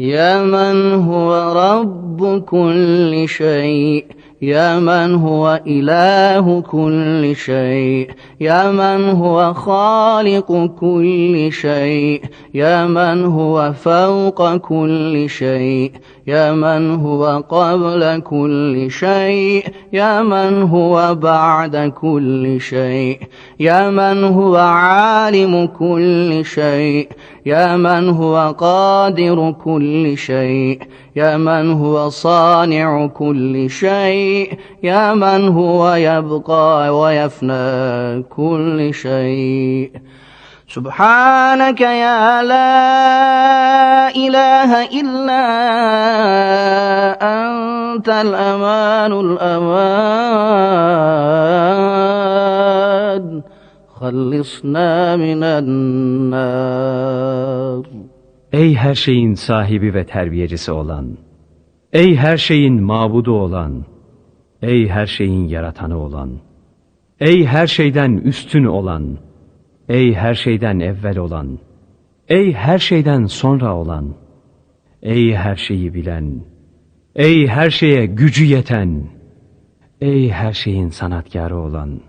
يا من هو رب كل شيء يا من هو إله كل شيء يا من هو خالق كل شيء يا من هو فوق كل شيء يا من هو قبل كل شيء يا من هو بعد كل شيء يا من هو عالم كل شيء يا من هو قادر كل شيء يا من هو صانع كل شيء. يا من هو يبقى ويفنى كل شيء. سبحانك يا لا إله إلا أنت الأمان الأمان خلصنا من النار. Ey her şeyin sahibi ve terbiyecisi olan, ey her şeyin mabudu olan, ey her şeyin yaratanı olan, ey her şeyden üstün olan, ey her şeyden evvel olan, ey her şeyden sonra olan, ey her şeyi bilen, ey her şeye gücü yeten, ey her şeyin sanatkarı olan,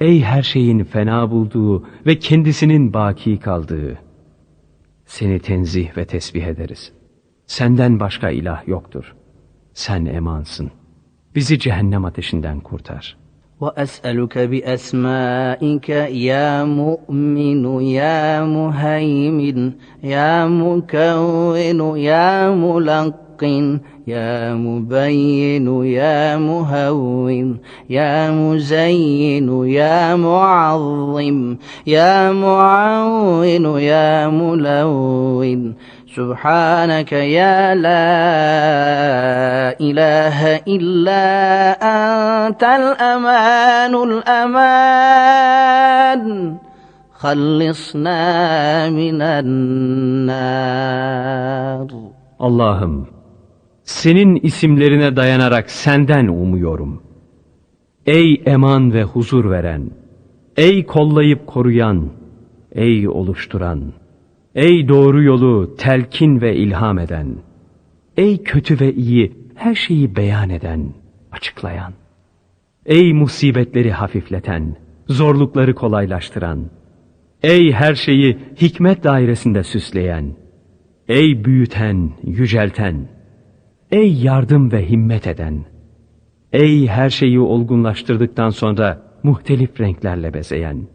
ey her şeyin fena bulduğu ve kendisinin baki kaldığı, seni tenzih ve tesbih ederiz. Senden başka ilah yoktur. Sen emansın. Bizi cehennem ateşinden kurtar. وأسألك بأسمائك يا مؤمن يا مهيمن يا مكون يا ملقن يا مبين يا مهون يا مزين يا معظم يا معون يا ملون سبحانك يا لا إله إلا أنت الأمان الأمان خلصنا من النار Allah'ım, senin isimlerine dayanarak senden umuyorum. Ey eman ve huzur veren, ey kollayıp koruyan, ey oluşturan, Ey doğru yolu telkin ve ilham eden, ey kötü ve iyi her şeyi beyan eden, açıklayan, ey musibetleri hafifleten, zorlukları kolaylaştıran, ey her şeyi hikmet dairesinde süsleyen, ey büyüten, yücelten, ey yardım ve himmet eden, ey her şeyi olgunlaştırdıktan sonra muhtelif renklerle bezeyen,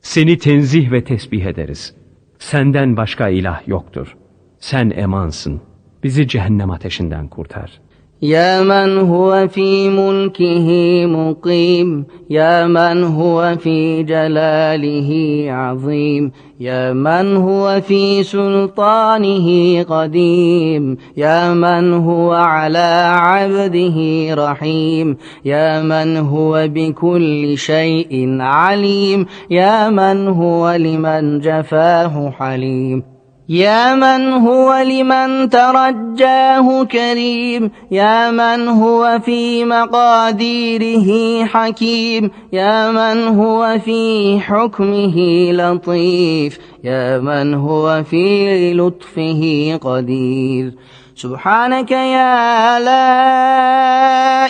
seni tenzih ve tesbih ederiz. Senden başka ilah yoktur. Sen emansın. Bizi cehennem ateşinden kurtar. يا من هو في ملكه مقيم يا من هو في جلاله عظيم يا من هو في سلطانه قديم يا من هو على عبده رحيم يا من هو بكل شيء عليم يا من هو لمن جفاه حليم. يا من هو لمن ترجاه كريم يا من هو في مقاديره حكيم يا من هو في حكمه لطيف. يا من هو في لطفه قدير سبحانك يا لا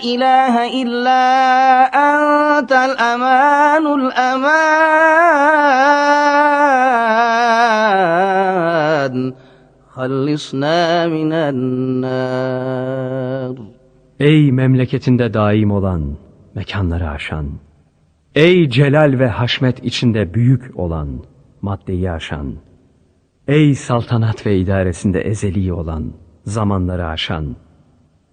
إله إلا أنت الأمان الأمان خلصنا من النار Ey memleketinde daim olan, mekanları aşan, ey celal ve haşmet içinde büyük olan, maddeyi aşan, ey saltanat ve idaresinde ezeli olan, zamanları aşan,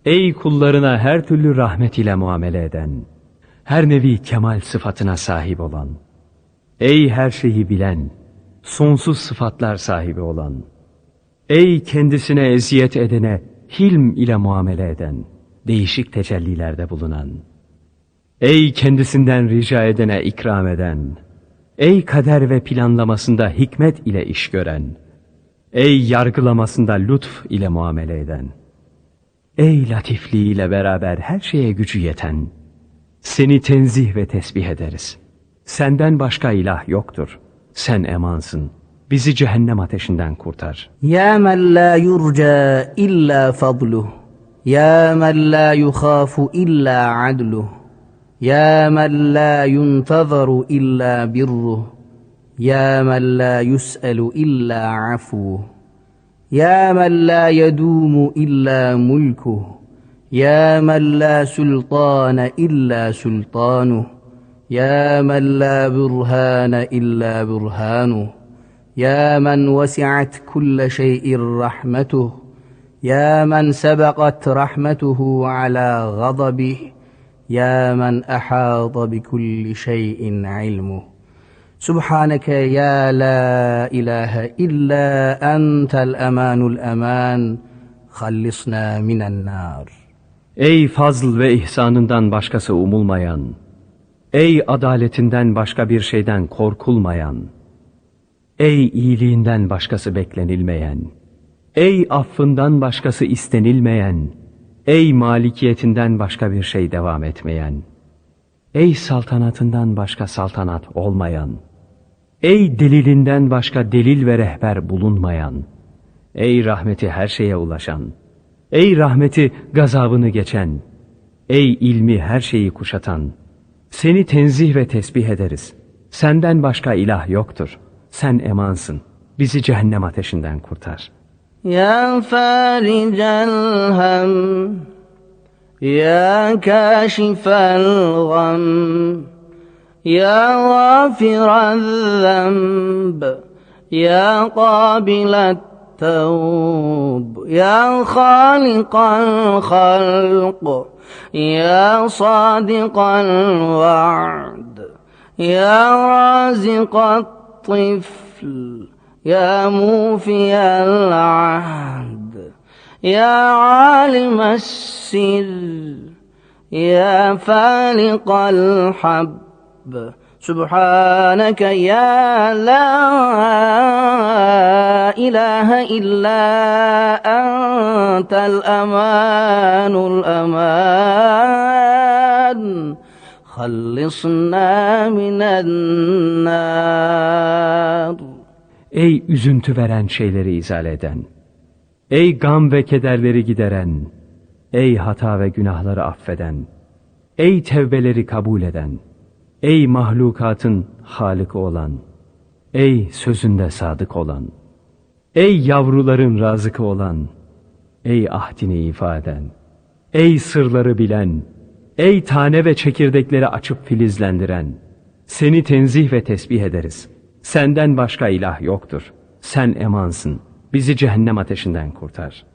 ey kullarına her türlü rahmet ile muamele eden, her nevi kemal sıfatına sahip olan, ey her şeyi bilen, sonsuz sıfatlar sahibi olan, ey kendisine eziyet edene hilm ile muamele eden, değişik tecellilerde bulunan, ey kendisinden rica edene ikram eden, Ey kader ve planlamasında hikmet ile iş gören, ey yargılamasında lütf ile muamele eden, ey latifliğiyle beraber her şeye gücü yeten, seni tenzih ve tesbih ederiz. Senden başka ilah yoktur. Sen emansın. Bizi cehennem ateşinden kurtar. Ya men la yurca illa fadluh. Ya men la yukhafu illa adluh. يا من لا ينتظر إلا بره يا من لا يسأل إلا عفوه يا من لا يدوم إلا ملكه يا من لا سلطان إلا سلطانه يا من لا برهان إلا برهانه يا من وسعت كل شيء رحمته يا من سبقت رحمته على غضبه يا من أحاط بكل شيء علمه سبحانك يا لا إله إلا أنت الأمان الأمان خلصنا من النار Ey fazl ve ihsanından başkası umulmayan, ey adaletinden başka bir şeyden korkulmayan, ey iyiliğinden başkası beklenilmeyen, ey affından başkası istenilmeyen, ey malikiyetinden başka bir şey devam etmeyen, ey saltanatından başka saltanat olmayan, ey delilinden başka delil ve rehber bulunmayan, ey rahmeti her şeye ulaşan, ey rahmeti gazabını geçen, ey ilmi her şeyi kuşatan, seni tenzih ve tesbih ederiz. Senden başka ilah yoktur. Sen emansın. Bizi cehennem ateşinden kurtar. يا فارج الهم يا كاشف الغم يا غافر الذنب يا قابل التوب يا خالق الخلق يا صادق الوعد يا رازق الطفل. يا موفي العهد يا عالم السر يا فالق الحب. سبحانك يا لا إله إلا أنت الأمان الأمان. خلصنا من النار. Ey üzüntü veren şeyleri izale eden, ey gam ve kederleri gideren, ey hata ve günahları affeden, ey tevbeleri kabul eden, ey mahlukatın halıkı olan, ey sözünde sadık olan, ey yavruların razıkı olan, ey ahdini ifa eden, ey sırları bilen, ey tane ve çekirdekleri açıp filizlendiren, seni tenzih ve tesbih ederiz. Senden başka ilah yoktur. Sen emansın. Bizi cehennem ateşinden kurtar.''